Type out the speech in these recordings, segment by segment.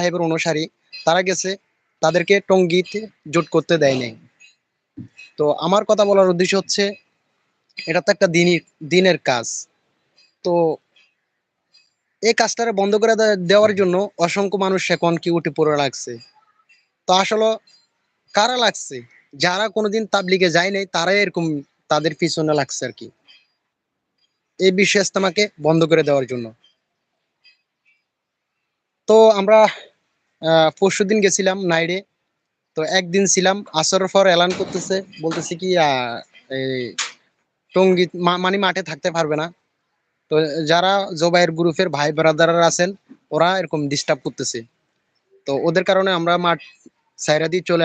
সাহেবের অনুসারী, তারা গেছে, তাদেরকে টঙ্গিতে জোট করতে দেয় নাই। তো আমার কথা বলার উদ্দেশ্য হচ্ছে, এটা তো একটা দিনই, দিনের কাজ। তো এই কাজটারে বন্ধ করে দেওয়ার জন্য অসংখ্য মানুষ এখন কি উঠে পড়ে লাগছে। তো আসলে কারা লাগছে? যারা কোনোদিন তাবলিগে যায় নাই, তারাই এরকম তাদের পিছনে লাগছে আর কি। এই বিশ্ব ইস্তেমাকে বন্ধ করে দেওয়ার জন্য। তো আমরা পরশু দিন গেছিলাম নাইডে তো একদিন ছিলাম, আসরের পর এলান করতেছে। বলতেছে কি টঙ্গী মানে মাঠে থাকতে পারবে না। তো যারা জোবাইয়ের গ্রুপের ভাই ব্রাদাররা আছেন, ওরা এরকম ডিস্টার্ব করতেছে। তো ওদের কারণে আমরা মাঠ সাইরা দিয়ে চলে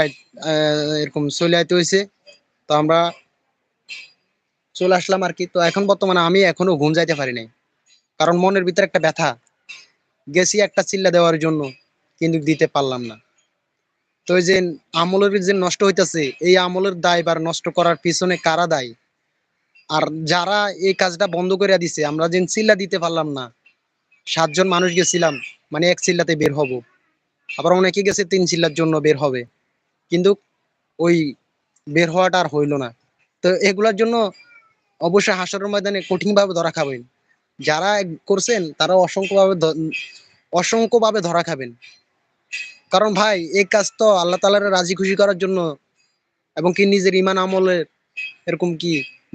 এরকম চলে আইতে হয়েছে তো আমরা চলে আসলাম আর কি। তো এখন বর্তমানে আমি এখনও ঘুম যাইতে পারি নাই। কারণ মনের ভিতরে একটা ব্যথা। গেছি একটা চিল্লা দেওয়ার জন্য। কিন্তু দিতে পারলাম না। তো যে আমলের যে নষ্ট হইতাছে, এই আমলের দায় বা নষ্ট করার পিছনে কারা দায়? আর যারা এই কাজটা বন্ধ করে দিছে, আমরা যে চিল্লা দিতে পারলাম না। সাতজন মানুষ গেছিলাম মানে এক চিল্লাতে বের হব। আবার অনেকে গেছে তিন চিল্লার জন্য বের হবে। কিন্তু ওই বের হওয়াটা আর হইল না। তো এগুলার জন্য অবশ্যই হাসরের ময়দানে কঠিনভাবে ধরা খাবেন। যারা করছেন, তারা অসংখ্যভাবে অসংখ্যভাবে ধরা খাবেন। কারণ ভাই এই কাজ তো আল্লাহ তালার রাজি খুশি করার জন্য এবং কি নিজের ইমান আমলের এরকম কি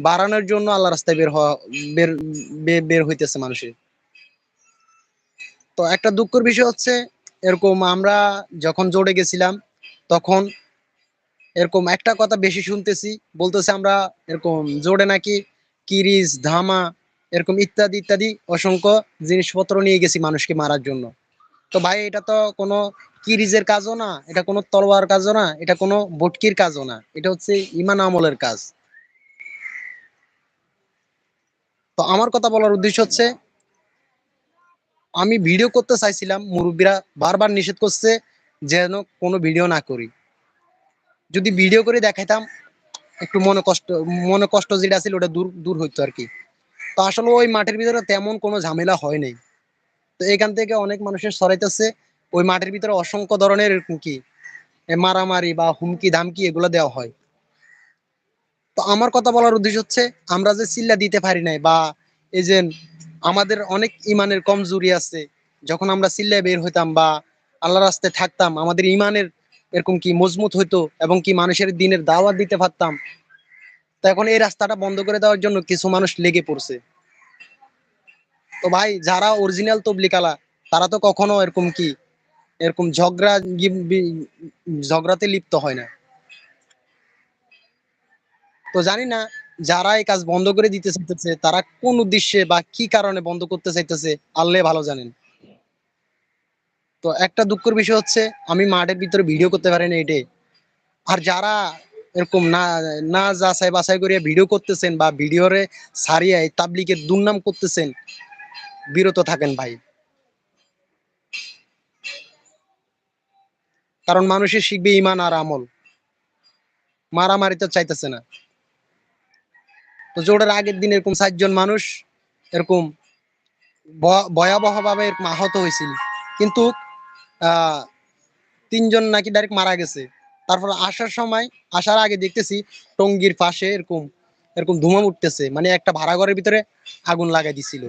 বাড়ানোর জন্য আল্লাহ রাস্তায় বের হওয়া, বের বের হইতেছে মানুষের তো একটা দুঃখের বিষয় হচ্ছে, এরকম আমরা যখন জোরে গেছিলাম, তখন এরকম একটা কথা বেশি শুনতেছি, বলতেছে আমরা এরকম জোরে নাকি কিরিস ধামা, এরকম ইত্যাদি ইত্যাদি অসংখ্য জিনিসপত্র নিয়ে গেছি মানুষকে মারার জন্য। তো ভাই, এটা তো কোনো কিরিজের কাজও না, এটা কোনো তলোয়ার কাজও না, এটা কোনো বটকির কাজও না, এটা হচ্ছে ইমান আমলের কাজ। তো আমার কথা বলার উদ্দেশ্য হচ্ছে, আমি ভিডিও করতে চাইছিলাম, মুরব্বীরা বারবার নিষেধ করছে যেন কোনো ভিডিও না করি। যদি ভিডিও করে দেখাইতাম, একটু মনে কষ্ট মনে কষ্ট যেটা ছিল ওটা দূর দূর হইতো আর কি। তো আসলে ওই মাঠের ভিতরে তেমন কোনো ঝামেলা হয় নাই। তো এখান থেকে অনেক মানুষের সরাইতেছে। ওই মাঠের ভিতরে অসংখ্য ধরনের কি মারামারি বা হুমকি ধামকি এগুলো দেওয়া হয়। তো আমার কথা বলার উদ্দেশ্য হচ্ছে, আমরা যে চিল্লা দিতে পারি নাই বা এই যে আমাদের অনেক ইমানের কমজোরি আছে, যখন আমরা চিল্লায় বের হইতাম বা আল্লাহ রাস্তায় থাকতাম, আমাদের ইমানের এরকম কি মজবুত হইতো এবং কি মানুষের দিনের দাওয়াত দিতে পারতাম, তো এখন এই রাস্তাটা বন্ধ করে দেওয়ার জন্য কিছু মানুষ লেগে পড়ছে। তো ভাই, যারা অরিজিনাল তবলিকালা, তারা তো কখনো এরকম কি, এরকম ঝগড়া ঝগড়াতে লিপ্ত হয় না। তো জানি না, যারা এই কাজ বন্ধ করে দিতে চাইতেছে, তারা কোন উদ্দেশ্যে বা কি কারণে বন্ধ করতে চাইতেছে, আল্লাহ ভালো জানেন। তো একটা দুঃখের বিষয় হচ্ছে, আমি মাঠের ভিতরে ভিডিও করতে পারি না এটাই। আর যারা এরকম না না যাচাই বাছাই করিয়া ভিডিও করতেছেন বা ভিডিওরে সারিয়া এই তাবলিকের দুর্নাম করতেছেন বিরত থাকেন ভাই। কারণ মানুষের শিখবে ইমান আর আমল। মারামারি তো চাইতেছে না। তো জোরের আগের দিন এরকম ষাটজন মানুষ এরকম ভয়াবহ ভাবে এরকম আহত হয়েছিল। কিন্তু তিনজন নাকি ডাইরেক্ট মারা গেছে। তারপর আসার সময়, আসার আগে দেখতেছি টঙ্গির পাশে এরকম এরকম ধুমা উঠতেছে। মানে একটা ভাড়া ঘরের ভিতরে আগুন লাগাই দিছিল।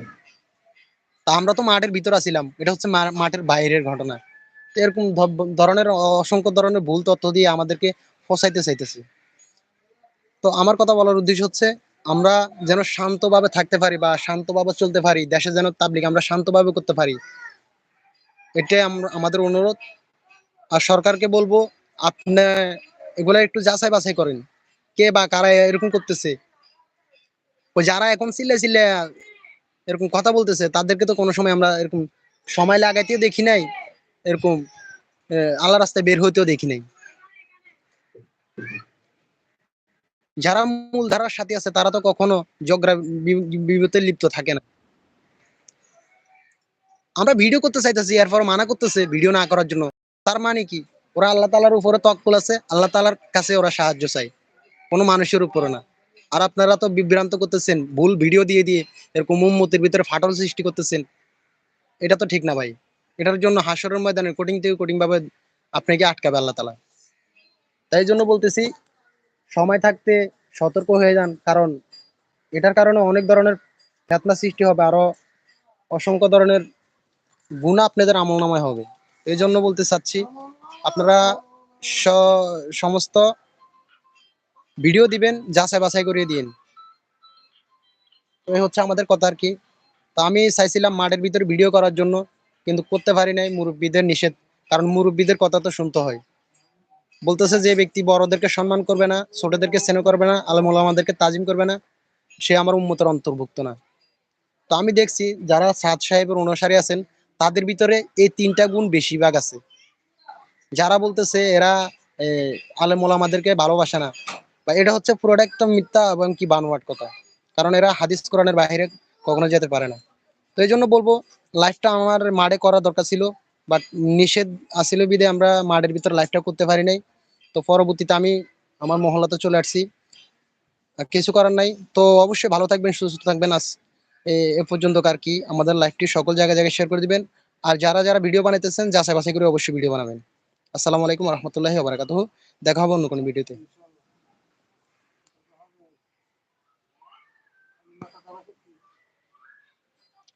আমরা তো মাঠের ভিতরে আছিলাম। এটা হচ্ছে মাঠের বাইরের ঘটনা। এরকম ধরনের অসংখ্য ধরনের ভুল তথ্য দিয়ে আমাদেরকে ফসাইতে চাইতেছে। তো আমার কথা বলার উদ্দেশ্য হচ্ছে, আমরা যেন শান্তভাবে থাকতে পারি বা শান্তভাবে চলতে পারি, দেশে যেন তাবলিগ, আমরা শান্তভাবে করতে পারি। এটাই আমরা আমাদের অনুরোধ। আর সরকারকে বলব, আপনি এগুলা একটু যাচাই বাছাই করেন। কে বা কারা এরকম করতেছে? যারা এখন চিল্লে চিল্লে এরকম কথা বলতেছে, তাদেরকে তো কোনো সময় আমরা এরকম সময় লাগাইতেও দেখি নাই, এরকম আল্লাহ রাস্তায় বের হইতেও দেখি নাই। যারা মূল ধারার সাথে আছে, তারা তো কখনো বি- বিপদে লিপ্ত থাকে না। আমরা ভিডিও করতে চাইতেছি এরপর মানা করতেছে ভিডিও না করার জন্য। তার মানে কি? ওরা আল্লাহ তালার উপরে তকল আছে, আল্লাহ তালার কাছে ওরা সাহায্য চাই কোনো মানুষের উপরে না। আর আপনারা তো বিভ্রান্ত করতেছেন, ভুল ভিডিও দিয়ে দিয়ে এরকম উম্মতের ভিতরে ফাটল সৃষ্টি করতেছেন। এটা তো ঠিক না ভাই। এটার জন্য হাসরের ময়দানে কঠিন থেকে কঠিন ভাবে আপনাকে আটকাবে আল্লাহ তালা। তাই জন্য বলতেছি, সময় থাকতে সতর্ক হয়ে যান, কারণ এটার কারণে অনেক ধরনের ফেতনা সৃষ্টি হবে, আরও অসংখ্য ধরনের গুণা আপনাদের আমল নামায় হবে। এই জন্য বলতে চাচ্ছি, আপনারা সমস্ত ভিডিও দিবেন যাচাই বাছাই করে দিন তো হচ্ছে আমাদের কথা আর কি। তো আমি চাইছিলাম মাঠের ভিতরে ভিডিও করার জন্য, কিন্তু করতে পারি নাই, মুরব্বীদের নিষেধ। কারণ মুরব্বীদের কথা তো শুনতে হয়। বলতেছে যে ব্যক্তি বড়দেরকে সম্মান করবে না, ছোটদেরকে স্নেহ করবে না, আলম আমাদেরকে তাজিম করবে না, সে আমার উম্মতের অন্তর্ভুক্ত না। তো আমি দেখছি যারা সাদ সাহেবের অনুসারী আছেন, তাদের ভিতরে এই তিনটা গুণ বেশিরভাগ আছে। যারা বলতেছে, এরা আলেম আমাদেরকে ভালোবাসে না বা এটা হচ্ছে পুরোটা একদম মিথ্যা এবং কি বানোয়াট কথা। কারণ এরা হাদিস কোরআনের বাইরে কখনো যেতে পারে না। তো এই জন্য বলব লাইফটা আমার মাঠে করা দরকার ছিল বাট নিষেধ আসিল বিদে আমরা মাঠের ভিতরে লাইফটা করতে পারি নাই। তো পরবর্তীতে আমি আমার মহল্লাতে চলে আসছি। কিছু করার নাই। তো অবশ্যই ভালো থাকবেন, সুস্থ থাকবেন। আজ এ- পর্যন্ত আর কি। আমাদের লাইফটি সকল জায়গায় জায়গায় শেয়ার করে দিবেন। আর যারা যারা ভিডিও বানাইতেছেন যাচাই বাছাই করে অবশ্যই ভিডিও বানাবেন। আসসালামু আলাইকুম রহমতুল্লাহি বারাকাতুহ। দেখা হবে অন্য কোনো ভিডিওতে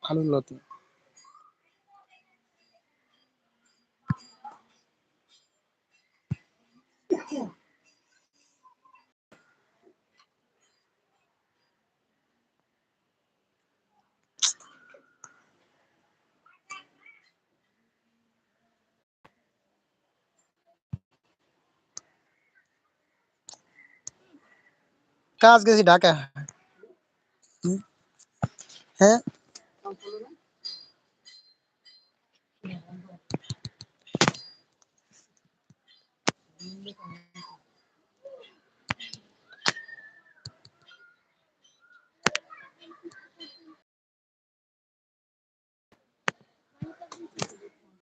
আলুল্লাহ কাজ গেছি ঢাকা হুম, হ্যাঁ